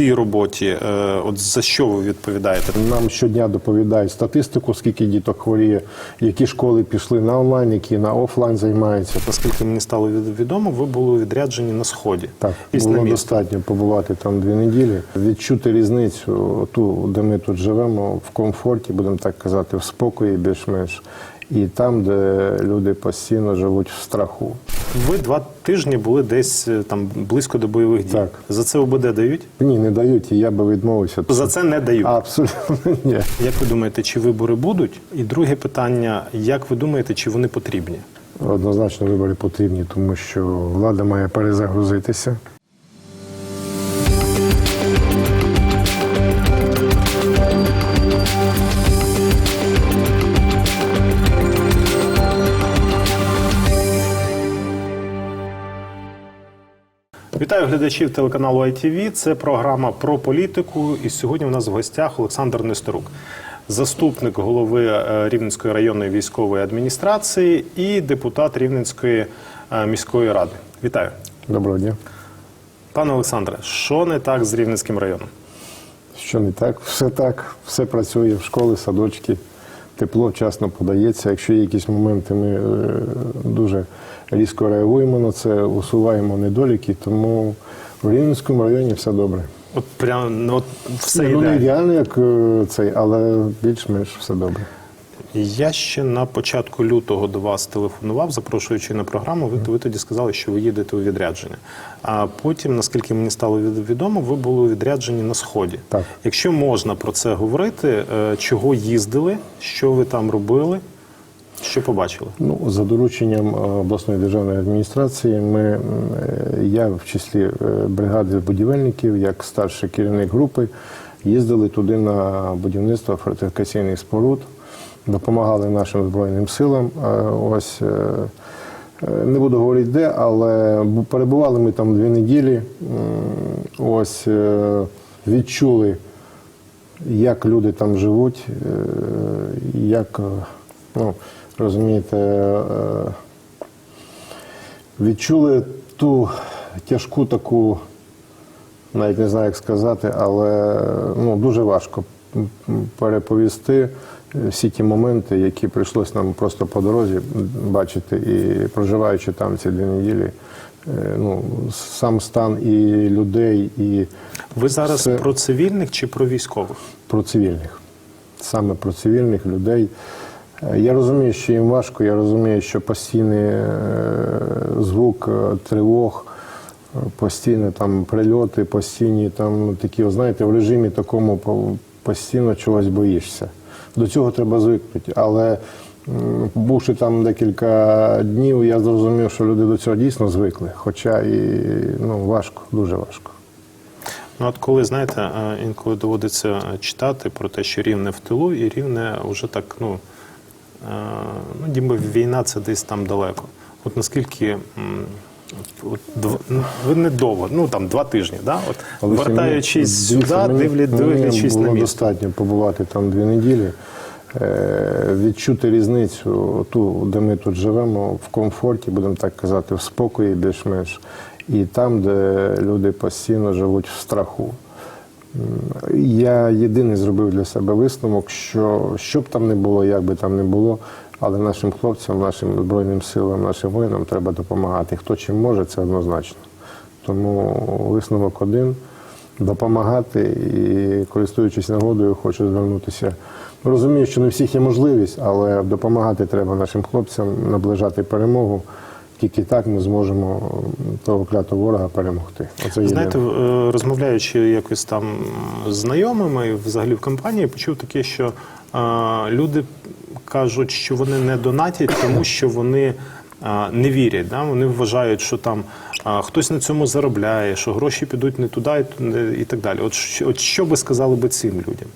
цій роботі, е, от за що ви відповідаєте? Нам щодня доповідають статистику, скільки діток хворіє, які школи пішли на онлайн, які на офлайн займаються. Наскільки мені стало від- відомо, ви були відряджені на сході. Так, було на достатньо побувати там дві неділі, відчути різницю ту, де ми тут живемо, в комфорті, будемо так казати, в спокої більш-менш, і там, де люди постійно живуть в страху. Ви два тижні були десь е, там близько до бойових дій. Так. За це ОБД дають? Ні, не дають, і я би відмовився. За це не дають. Абсолютно ні. Як ви думаєте, чи вибори будуть? І друге питання: як ви думаєте, чи вони потрібні? Однозначно вибори потрібні, тому що влада має перезагрузитися. Вітаю глядачів телеканалу ITV. Це програма про політику. І сьогодні у нас в гостях Олександр Нестерук, заступник голови е, Рівненської районної військової адміністрації і депутат Рівненської е, міської ради. Вітаю, Доброго дня. пане Олександре. Що не так з Рівненським районом? Що не так? Все так, все працює в школи, садочки, тепло вчасно подається. Якщо є якісь моменти, ми е, дуже різко реагуємо на це, усуваємо недоліки, тому в Рівненському районі все добре. От прям ну, от все ну, не ідеально. як е, цей, але більш-менш все добре. Я ще на початку лютого до вас телефонував, запрошуючи на програму. Ви, ви тоді сказали, що ви їдете у відрядження. А потім, наскільки мені стало від- відомо, ви були у відрядженні на сході. Так. Якщо можна про це говорити, е, чого їздили, що ви там робили, що побачили? Ну, за дорученням е, обласної державної адміністрації, ми, е, я в числі бригади будівельників, як старший керівник групи, їздили туди на будівництво фортифікаційних споруд, допомагали нашим Збройним силам. Е, Ось е, е, не буду говорити де, але перебували ми там дві неділі. Ось відчули як люди там живуть, як, ну, розумієте, відчули ту тяжку таку, навіть не знаю, як сказати, але ну, дуже важко переповісти всі ті моменти, які прийшлось нам просто по дорозі бачити, і проживаючи там ці дві неділі. е, Ну, сам стан і людей, і Ви зараз Все. про цивільних чи про військових? про цивільних, саме про цивільних людей. Е, Я розумію, що їм важко, я розумію, що постійний е, звук тривог, постійні там прильоти, постійні там такі, знаєте, в режимі такому постійно чогось боїшся. До цього треба звикнути. Але бувши там декілька днів, я зрозумів, що люди до цього дійсно звикли. Хоча і ну, важко, дуже важко. Ну, от коли знаєте, е, інколи доводиться е, читати про те, що рівне в тилу, і рівне вже так, ну, е, ну ніби війна це десь там далеко. От наскільки от, дв- не довго, ну там два тижні, да? От, Олексій, вертаючись мені- сюди, дивіться, мені- дивлячись мені на було місто. достатньо побувати там дві неділі, е, відчути різницю ту, де ми тут живемо, в комфорті, будемо так казати, в спокої більш-менш, і там, де люди постійно живуть в страху. Я єдиний зробив для себе висновок, що що б там не було, як би там не було, але нашим хлопцям, нашим збройним силам, нашим воїнам треба допомагати. Хто чим може, це однозначно. Тому висновок один допомагати і, користуючись нагодою, хочу звернутися. Розумію, що не всіх є можливість, але допомагати треба нашим хлопцям наближати перемогу. Тільки так ми зможемо того клятого ворога перемогти. Оце. Знаєте, е, розмовляючи якось там з знайомими, взагалі в компанії, почув таке, що е, люди кажуть, що вони не донатять, тому що вони не вірять. Да? Вони вважають, що там хтось на цьому заробляє, що гроші підуть не туди і так далі. От, от що ви сказали би цим людям?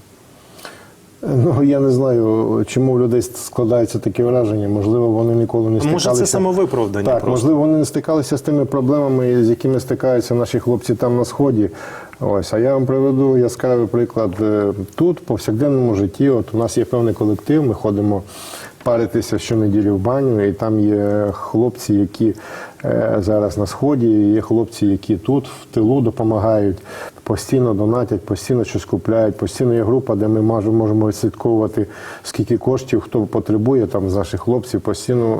Ну я не знаю, чому в людей складається таке враження. Можливо, вони ніколи не стикалися. Може, це самовиправдання Так, просто? можливо, вони не стикалися з тими проблемами, з якими стикаються наші хлопці там на сході. Ось, а я вам приведу яскравий приклад Е, тут, в повсякденному житті. От у нас є певний колектив, ми ходимо паритися щонеділі в баню, і там є хлопці, які е, зараз на сході, є хлопці, які тут в тилу допомагають. Постійно донатять, постійно щось купляють, постійно є група, де ми можемо відслідковувати, скільки коштів хто потребує там з наших хлопців. Постійно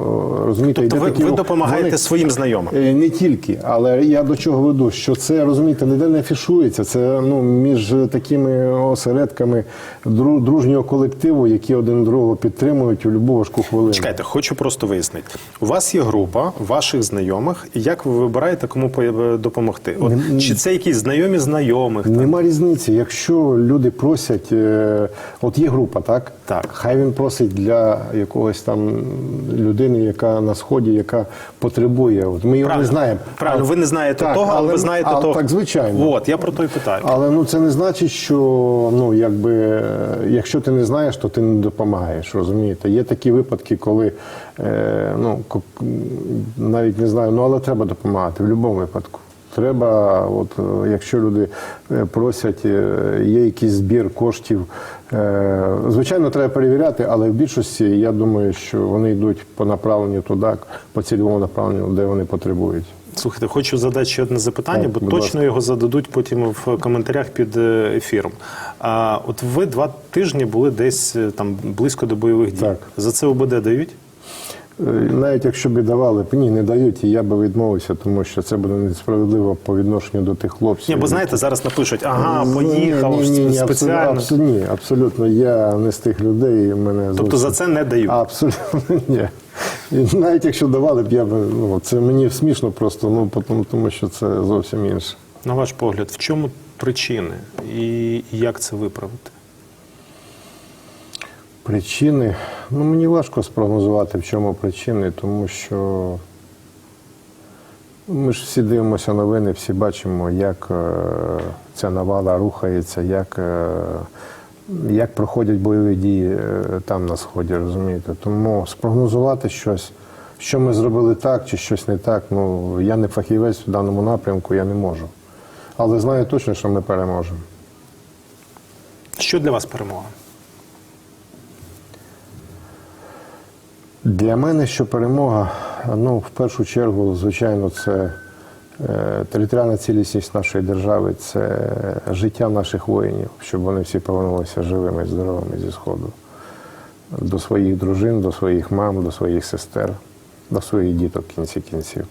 е, розумієте, Тобто йде ви, такі, ви допомагаєте вони- своїм знайомим. Е, Не тільки, але я до чого веду, що це розумієте, ніде не афішується. Це ну між такими осередками дру- дружнього колективу, які один другого підтримують у будь-яку важку хвилину. Чекайте, хочу просто вияснити. У вас є група ваших знайомих, і як ви вибираєте, кому по- допомогти? От, чи це якісь знайомі знайомих? там? Нема різниці. Якщо люди просять, е, от є група, так? Так. Хай він просить для якогось там людини, яка на сході, яка потребує. От ми його Правильно. не знаємо. Правильно, ви не знаєте Так, того, але, але- ви знаєте а, того. так, звичайно. От, я про то і питаю. Але ну це не значить, що ну якби якщо ти не знаєш, то ти не допомагаєш. Розумієте? Є такі випадки, коли е, ну навіть не знаю, ну але треба допомагати в будь-якому випадку. Треба, от е, якщо люди е, просять, е, є якийсь збір коштів. Звичайно, треба перевіряти, але в більшості я думаю, що вони йдуть по направленню туди, по цільовому направленню, де вони потребують. Слухайте, хочу задати ще одне запитання, Так, бо точно ласка. його зададуть потім в коментарях під ефіром. А от ви два тижні були десь там близько до бойових дій. Так. За це ОБД дають? Е, Навіть якщо б і давали, б, ні, не дають, і я би відмовився, тому що це буде несправедливо по відношенню до тих хлопців. Ні, бо знаєте, зараз напишуть, ага, поїхав ні, ні, ні, спеціально. Абсолютно, ні, абсолютно. Я не з тих людей. і Мене Тобто за це не дають. Абсолютно ні. І навіть якщо давали б, я б ну це мені смішно просто, ну тому, тому що це зовсім інше. На ваш погляд, в чому причини і як це виправити? Причини, ну мені важко спрогнозувати, в чому причини, тому що ми ж всі дивимося новини, всі бачимо, як е, ця навала рухається, як, е, як проходять бойові дії е, там на сході, розумієте. Тому спрогнозувати щось, що ми зробили так чи щось не так, ну я не фахівець в даному напрямку, я не можу. Але знаю точно, що ми переможемо. Що для вас перемога? Для мене що перемога, ну в першу чергу, звичайно, це е, територіальна цілісність нашої держави, це життя наших воїнів, щоб вони всі повернулися живими, здоровими зі сходу до своїх дружин, до своїх мам, до своїх сестер, до своїх діток в кінці кінців.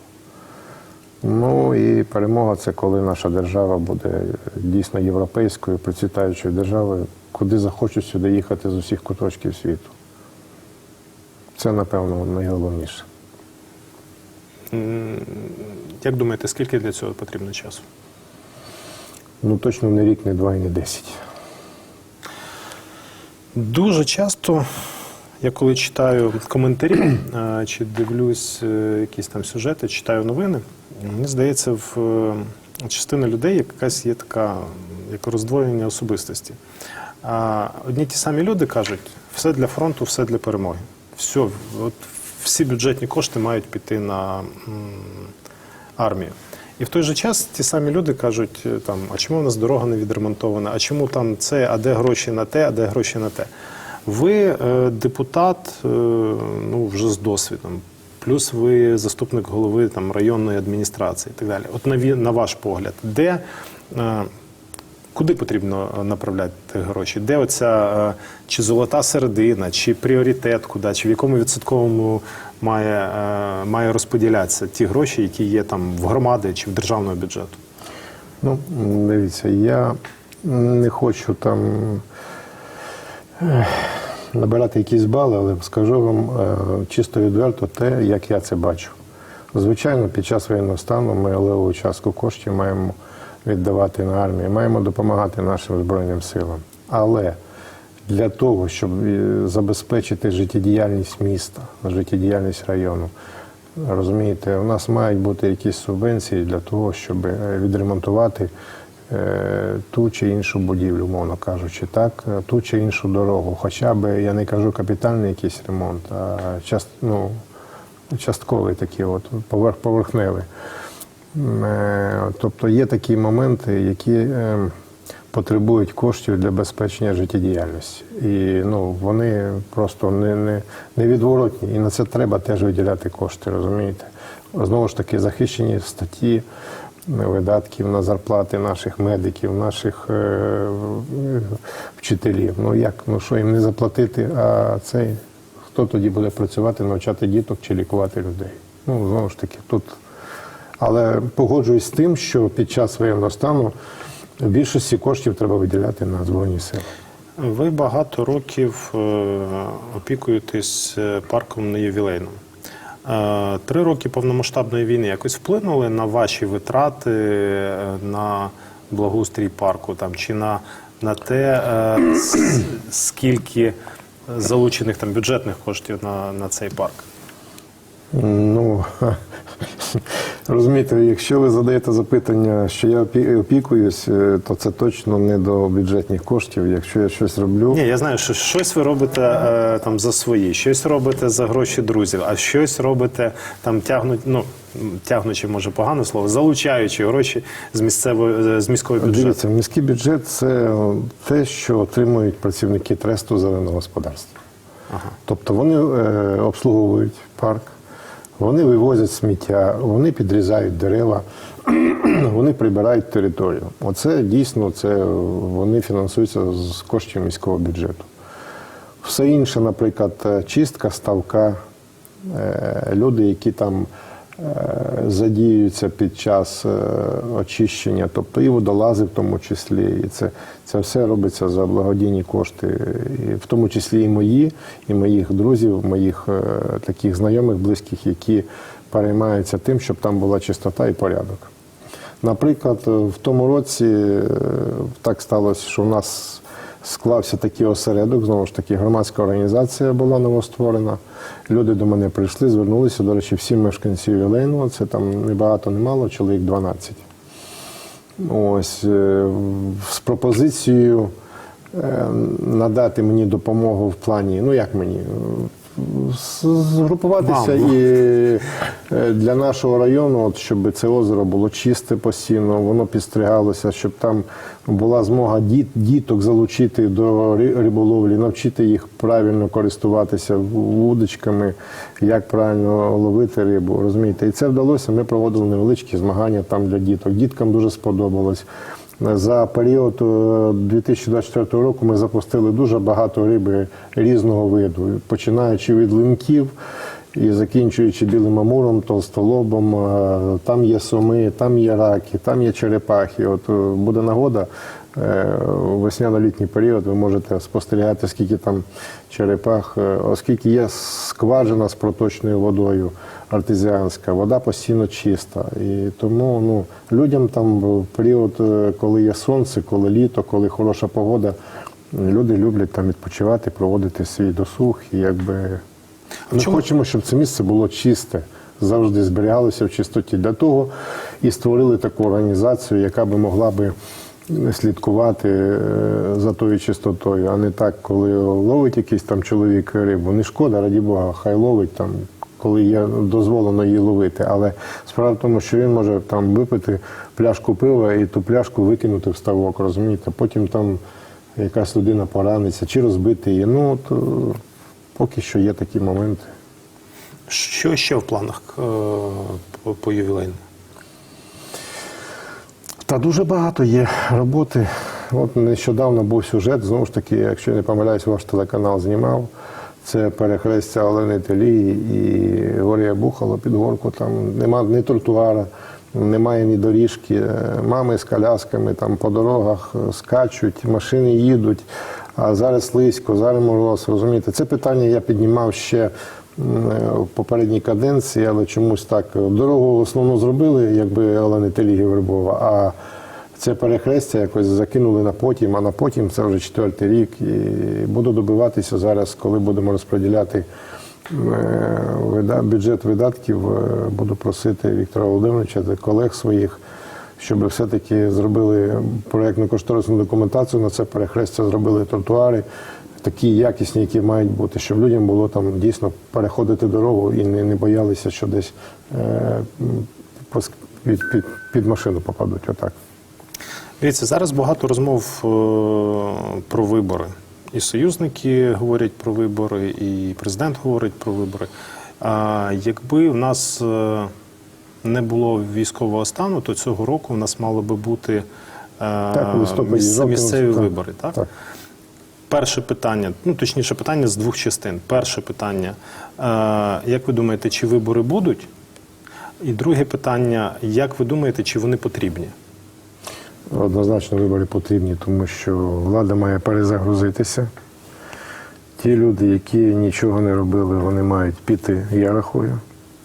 Ну і перемога це коли наша держава буде дійсно європейською, процвітаючою державою, куди захочуть сюди їхати з усіх куточків світу. Це, напевно, найголовніше. Як думаєте, скільки для цього потрібно часу? Ну точно не рік, не два і не десять. Дуже часто я коли читаю коментарі е, чи дивлюсь е, якісь там сюжети, читаю новини, мені здається, в е, частини людей якась є така як роздвоєння особистості. Одні ті самі люди кажуть, все для фронту, все для перемоги. Все, от всі бюджетні кошти мають піти на армію. І в той же час ті самі люди кажуть, е, там, а чому в нас дорога не відремонтована, а чому там це, а де гроші на те, а де гроші на те. Ви е, депутат е, ну, вже з досвідом, плюс ви заступник голови там, районної адміністрації і так далі. От на, на ваш погляд, де, куди потрібно е, направляти гроші? Де оця е, чи золота середина, чи пріоритет куди, чи в якому відсотковому має, е, має розподілятися ті гроші, які є там в громади чи в державного бюджету? Ну, дивіться, я не хочу там набирати якісь бали, але скажу вам чисто відверто те, як я це бачу. Звичайно, під час воєнного стану ми леву частку коштів маємо віддавати на армію, маємо допомагати нашим Збройним силам. Але для того, щоб е, забезпечити життєдіяльність міста, життєдіяльність району, розумієте, у нас мають бути якісь субвенції для того, щоб е, відремонтувати е, ту чи іншу будівлю, умовно кажучи, так, ту чи іншу дорогу. Хоча б я не кажу капітальний якийсь ремонт, а част, ну, частковий такий, от, поверх, поверхневий. Е, Тобто є такі моменти, які е, потребують коштів для забезпечення життєдіяльності. І ну, вони просто не, не, невідворотні. І на це треба теж виділяти кошти, розумієте? Знову ж таки, захищені статті, видатків на зарплати наших медиків, наших е, вчителів. Ну як, ну що їм не заплатити, а цей хто тоді буде працювати, навчати діток чи лікувати людей? Ну, знову ж таки, тут. Але погоджуюсь з тим, що під час воєнного стану більшості коштів треба виділяти на Збройні сили. Ви багато років е, опікуєтесь е, парком на ювілейному. Е, Три роки повномасштабної війни якось вплинули на ваші витрати на благоустрій парку там, чи на, на те, скільки залучених там бюджетних коштів на, на цей парк? Ну розумієте, якщо ви задаєте запитання, що я опікуюсь, е, то це точно не до бюджетних коштів. Якщо я щось роблю, Ні, я знаю, що щось ви робите е, там за свої, щось робите за гроші друзів, а щось робите там тягнуть, ну тягнучи, може погане слово, залучаючи гроші з місцевої з міського бюджету. дивіться, міський бюджет це те, що отримують працівники тресту зеленого господарства. Тобто вони е, обслуговують парк, вони вивозять сміття, вони підрізають дерева, вони прибирають територію. Оце дійсно це вони фінансуються з коштів міського бюджету. Все інше, наприклад, е, чистка ставка, е, люди, які там задіюються під час е, очищення, тобто і водолази в тому числі. І це, це все робиться за благодійні кошти, і в тому числі і мої, і моїх друзів, моїх е, таких знайомих, близьких, які переймаються тим, щоб там була чистота і порядок. Наприклад, в тому році е, так сталося, що в нас склався такий осередок, знову ж таки, громадська організація була новостворена. Люди до мене прийшли, звернулися. До речі, всі мешканці Ювілейного, це там не багато, не мало, чоловік 12. Ось е, з пропозицією е, надати мені допомогу в плані, ну як мені, згрупуватися Вам. і е, для нашого району, от, щоб це озеро було чисте постійно, воно підстригалося, щоб там була змога діт, діток залучити до риболовлі, навчити їх правильно користуватися вудочками, як правильно ловити рибу. Розумієте, і це вдалося. Ми проводили невеличкі змагання там для діток. Діткам дуже сподобалось. За період е, 2024 року ми запустили дуже багато риби різного виду, починаючи від линків і закінчуючи білим амуром, толстолобом. Е, Там є суми, там є раки, там є черепахи. От е, буде нагода. Е, У весняно-літній період ви можете спостерігати, скільки там черепах, е, оскільки є скважина з проточною водою артезіанська, вода постійно чиста. І тому ну, людям там в період, е, коли є сонце, коли літо, коли хороша погода, люди люблять там відпочивати, проводити свій досуг. І якби ми чому- хочемо, щоб це місце було чисте, завжди зберігалося в чистоті. Для того і створили таку організацію, яка би могла би слідкувати е, за тою чистотою, а не так, коли ловить якийсь там чоловік рибу. Не шкода, раді Бога, хай ловить там. Коли є дозволено її ловити, але справа в тому, що він може там випити пляшку пива і ту пляшку викинути в ставок, розумієте? Потім там якась людина пораниться чи розбити її. Ну от е, поки що є такі моменти. Що ще в планах е, по ювілейному? Та дуже багато є роботи. От нещодавно був сюжет, знову ж таки, якщо не помиляюсь, ваш телеканал знімав. Це перехрестя Олени Телії і Горія Бухало під горку. Там нема ні тротуара, немає ні доріжки. Е, Мами з колясками там по дорогах е, скачуть, машини їдуть. А зараз слизько, зараз мороз. Розумієте, це питання я піднімав ще в попередній каденції, але чомусь так дорогу основну зробили, якби Олени Теліги Вербова. А це перехрестя якось закинули на потім, а на потім це вже четвертий рік. І буду добиватися зараз, коли будемо розподіляти е, бюджет видатків, е, буду просити Віктора Володимировича та колег своїх, щоб все-таки зробили проєктну кошторисну документацію на це перехрестя, зробили тротуари. Такі якісні, які мають бути, щоб людям було там дійсно переходити дорогу і не, не боялися, що десь е, під, під, під машину попадуть. Отак. Дивіться, зараз багато розмов е, про вибори. І союзники говорять про вибори, і президент говорить про вибори. А якби в нас е, не було військового стану, то цього року у нас мало би бути е, Так, місцеві вибори. Так? Так. Перше питання, ну точніше, питання з двох частин. Перше питання: е, як ви думаєте, чи вибори будуть? І друге питання: як ви думаєте, чи вони потрібні? Однозначно вибори потрібні, тому що влада має перезагрузитися. Ті люди, які нічого не робили, вони мають піти, я рахую,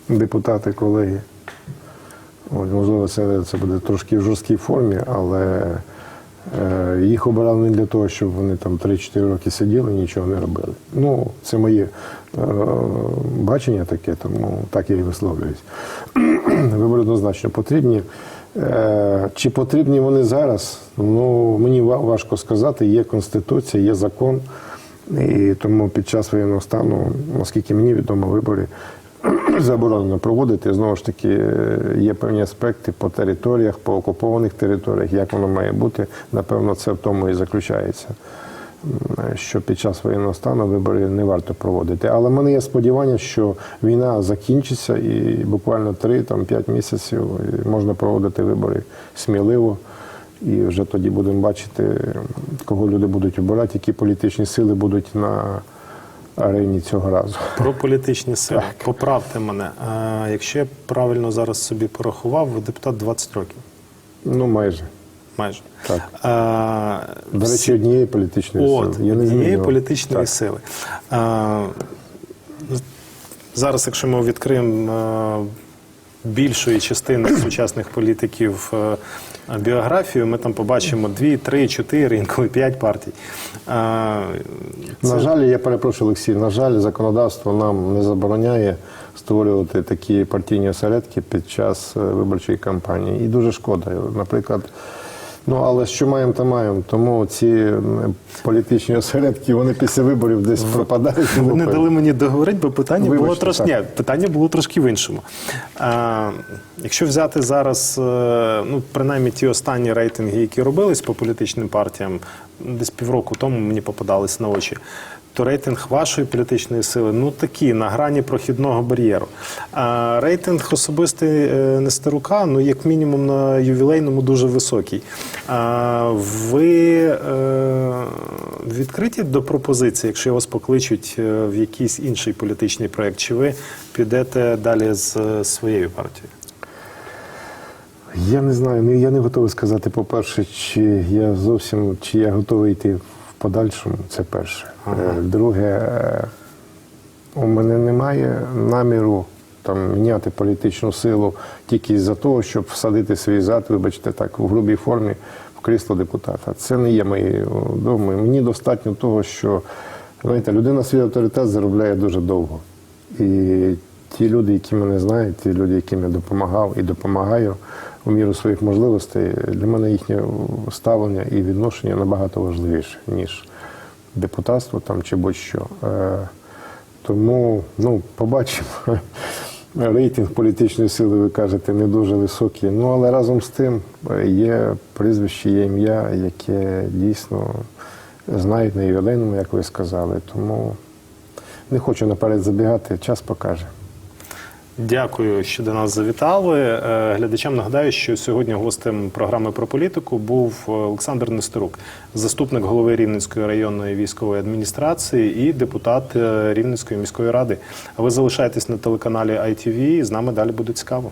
депутати, колеги. От, можливо, це, це буде трошки в жорсткій формі, але їх обирали не для того, щоб вони там 3-4 роки сиділи і нічого не робили. Ну, це моє е, бачення таке, тому так я і висловлююсь. Вибори однозначно потрібні. Е, Чи потрібні вони зараз? Ну мені важко сказати. Є конституція, є закон, і тому під час воєнного стану, наскільки мені відомо, вибори заборонено проводити. Знову ж таки, е, є певні аспекти по територіях, по окупованих територіях, як воно має бути. Напевно, це в тому і заключається. Що під час воєнного стану вибори не варто проводити. Але в мене є сподівання, що війна закінчиться і буквально 3-5 місяців можна проводити вибори сміливо. І вже тоді будемо бачити, кого люди будуть обирати, які політичні сили будуть на арені цього разу. Про політичні сили. Поправте мене. Е, якщо я правильно зараз собі порахував, ви депутат 20 років. Ну, майже. Майже. Так. Е, До всі- речі, однієї політичної От, сили. Я не однієї змінював. політичної Так. сили. А, зараз, якщо ми відкриємо а, більшої частини сучасних політиків е, біографію, ми там побачимо дві, три, чотири, інколи п'ять партій. А, це- На жаль, я перепрошую, Олексій, на жаль, законодавство нам не забороняє створювати такі партійні осередки під час е, виборчої кампанії. І дуже шкода. Наприклад, ну але що маємо, то маємо. Тому ці політичні осередки вони після виборів десь пропадають. Ви не дали мені договорити, бо питання було трошки ні, питання було трошки в іншому. А, якщо взяти зараз, е, ну принаймні ті останні рейтинги, які робились по політичним партіям, десь півроку тому мені попадались на очі. То рейтинг вашої політичної сили ну такі на грані прохідного бар'єру. А рейтинг особистий е, Нестерука, ну як мінімум на ювілейному дуже високий. А ви е, відкриті до пропозиції, якщо вас покличуть е, в якийсь інший політичний проєкт, чи ви підете далі з своєю партією? Я не знаю, ну, я не готовий сказати, по-перше, чи я зовсім чи я готовий йти в подальшому. Це перше. Е, Друге, у мене немає наміру там міняти політичну силу тільки за того, щоб всадити свій зад, вибачте, так, в грубій формі в крісло депутата. Це не є моєю думою. Мені достатньо того, що знаєте, людина свій авторитет заробляє дуже довго. І ті люди, які мене знають, ті люди, яким я допомагав і допомагаю у міру своїх можливостей, для мене їхнє ставлення і відношення набагато важливіше, ніж депутатство там чи будь-що. Е, Тому ну, побачимо. Рейтинг політичної сили, ви кажете, не дуже високий. Ну, але разом з тим е, є прізвище, є ім'я, яке дійсно знають на ювілейному, як ви сказали. Тому не хочу наперед забігати, час покаже. Дякую, що до нас завітали. Е, Глядачам нагадаю, що сьогодні гостем програми про політику був е, Олександр Нестерук, заступник голови Рівненської районної військової адміністрації і депутат е, Рівненської міської ради. Ви залишаєтесь на телеканалі ITV, і з нами далі буде цікаво.